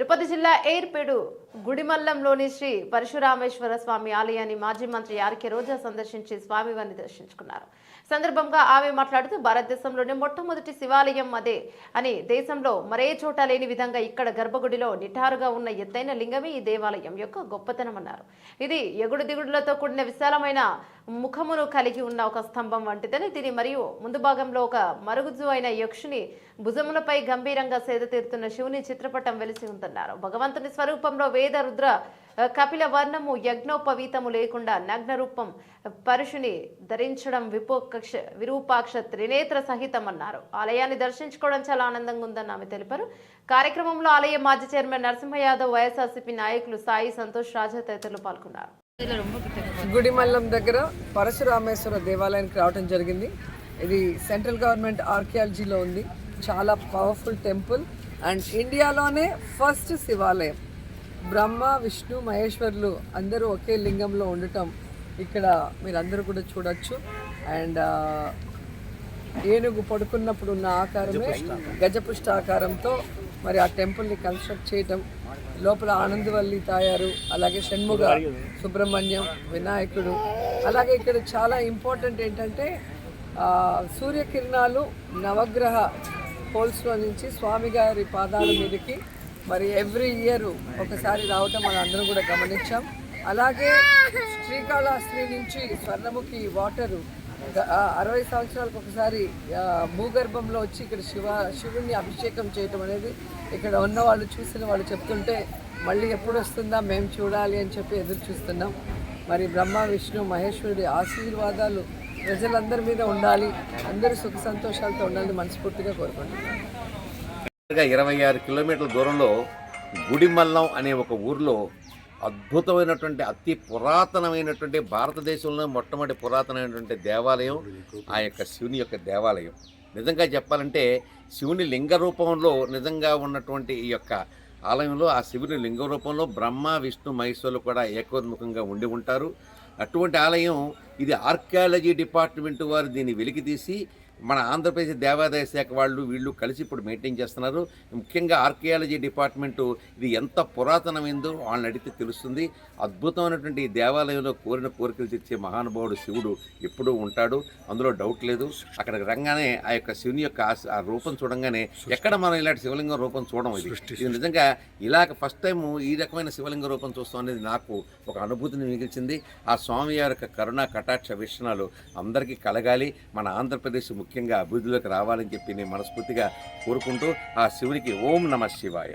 తిరుపతి జిల్లా ఎయిర్పేడు గుడిమల్లంలోని శ్రీ పరశురామేశ్వర స్వామి ఆలయాన్ని మాజీ మంత్రి ఆర్కే రోజా సందర్శించి స్వామివారిని దర్శించుకున్నారు. సందర్భంగా ఆమె మాట్లాడుతూ భారతదేశంలోనే మొట్టమొదటి శివాలయం అదే అని దేశంలో మరే చోట లేని విధంగా ఇక్కడ గర్భగుడిలో నిటారుగా ఉన్న ఎత్తైన లింగమే ఈ దేవాలయం యొక్క గొప్పతనం అన్నారు. ఇది ఎగుడు దిగుడులతో కూడిన విశాలమైన ముఖమును కలిగి ఉన్న ఒక స్తంభం వంటిదని దీని మరియు ముందు భాగంలో ఒక మరుగుజ్జు అయిన యక్షుని భుజములపై గంభీరంగా సేద తీరుతున్న శివుని చిత్రపటం వెలిసి ఉందన్నారు. భగవంతుని స్వరూపంలో వేద రుద్ర కపిల వర్ణము యజ్ఞోపవీతము లేకుండా నగ్న రూపం పరుషుని ధరించడం విపోక్ష విరూపాక్ష త్రినేత్ర సహితం అన్నారు ఆలయాన్ని దర్శించుకోవడం చాలా ఆనందంగా ఉందని ఆమె తెలిపారు. కార్యక్రమంలో ఆలయ మాజీ చైర్మన్ నరసింహ యాదవ్ వైఎస్ఆర్సీపీ నాయకులు సాయి సంతోష్ రాజా తదితరులు పాల్గొన్నారు. గుడిమల్లం దగ్గర పరశురామేశ్వర దేవాలయానికి రావడం జరిగింది. ఇది సెంట్రల్ గవర్నమెంట్ ఆర్కియాలజీలో ఉంది. చాలా పవర్ఫుల్ టెంపుల్. అండ్ ఇండియాలోనే ఫస్ట్ శివాలయం. బ్రహ్మ విష్ణు మహేశ్వర్లు అందరూ ఒకే లింగంలో ఉండటం ఇక్కడ మీరు అందరూ కూడా చూడొచ్చు. అండ్ ఏనుగు పడుకున్నప్పుడు ఉన్న ఆకారమే గజపుష్ట ఆకారంతో మరి ఆ టెంపుల్ని కన్స్ట్రక్ట్ చేయటం లోపల ఆనందవల్లి తాయారు అలాగే షణ్ముగ సుబ్రహ్మణ్యం వినాయకుడు. అలాగే ఇక్కడ చాలా ఇంపార్టెంట్ ఏంటంటే సూర్యకిరణాలు నవగ్రహ పోల్స్లో నుంచి స్వామి గారి పాదాల మీదకి మరి ఎవ్రీ ఇయర్ ఒకసారి రావటం మనం అందరం కూడా గమనించాం. అలాగే శ్రీకాళహస్తి నుంచి స్వర్ణముఖి వాటరు అరవై సంవత్సరాలకు ఒకసారి భూగర్భంలో వచ్చి ఇక్కడ శివ శివుణ్ణి అభిషేకం చేయటం అనేది ఇక్కడ ఉన్న వాళ్ళు చూసిన వాళ్ళు చెప్తుంటే మళ్ళీ ఎప్పుడు వస్తుందా మేము చూడాలి అని చెప్పి ఎదురు చూస్తున్నాం. మరి బ్రహ్మ విష్ణు మహేశ్వరుడి ఆశీర్వాదాలు ప్రజలందరి మీద ఉండాలి. అందరూ సుఖ సంతోషాలతో ఉండాలని మనస్ఫూర్తిగా కోరుకుంటున్నాను ఇరవై ఆరు కిలోమీటర్ల దూరంలో గుడిమల్లం అనే ఒక ఊర్లో అద్భుతమైనటువంటి అతి పురాతనమైనటువంటి భారతదేశంలో మొట్టమొదటి పురాతనమైనటువంటి దేవాలయం ఆ యొక్క శివుని యొక్క దేవాలయం. నిజంగా చెప్పాలంటే శివుని లింగ రూపంలో నిజంగా ఉన్నటువంటి ఈ యొక్క ఆలయంలో ఆ శివుని లింగ రూపంలో బ్రహ్మ విష్ణు మహేశ్వరులు కూడా ఏకోన్ముఖంగా ఉండి ఉంటారు. అటువంటి ఆలయం ఇది ఆర్కియాలజీ డిపార్ట్మెంట్ వారు దీన్ని వెలికి తీసి మన ఆంధ్రప్రదేశ్ దేవాదాయ శాఖ వాళ్ళు వీళ్ళు కలిసి ఇప్పుడు మెయింటైన్ చేస్తున్నారు. ముఖ్యంగా ఆర్కియాలజీ డిపార్ట్మెంటు ఇది ఎంత పురాతనమైందో వాళ్ళని అడిగితే తెలుస్తుంది. అద్భుతమైనటువంటి ఈ దేవాలయంలో కోరిన కోరికలు తెచ్చే మహానుభావుడు శివుడు ఎప్పుడూ ఉంటాడు. అందులో డౌట్ లేదు. అక్కడికి రంగానే ఆ యొక్క శివుని యొక్క ఆ- రూపం చూడంగానే ఎక్కడ మనం ఇలాంటి శివలింగం రూపం చూడడం ఇది. ఇది నిజంగా ఇలాగ ఫస్ట్ టైం ఈ రకమైన శివలింగ రూపం చూస్తాం అనేది నాకు ఒక అనుభూతిని మిగిల్చింది. ఆ స్వామి వారి యొక్క కరుణ కటాక్ష వీక్షణాలు అందరికీ కలగాలి. మన ఆంధ్రప్రదేశ్ ముఖ్యంగా అభివృద్ధిలోకి రావాలని చెప్పి నేను మనస్ఫూర్తిగా కోరుకుంటూ ఆ శివునికి ఓం నమ శివాయ.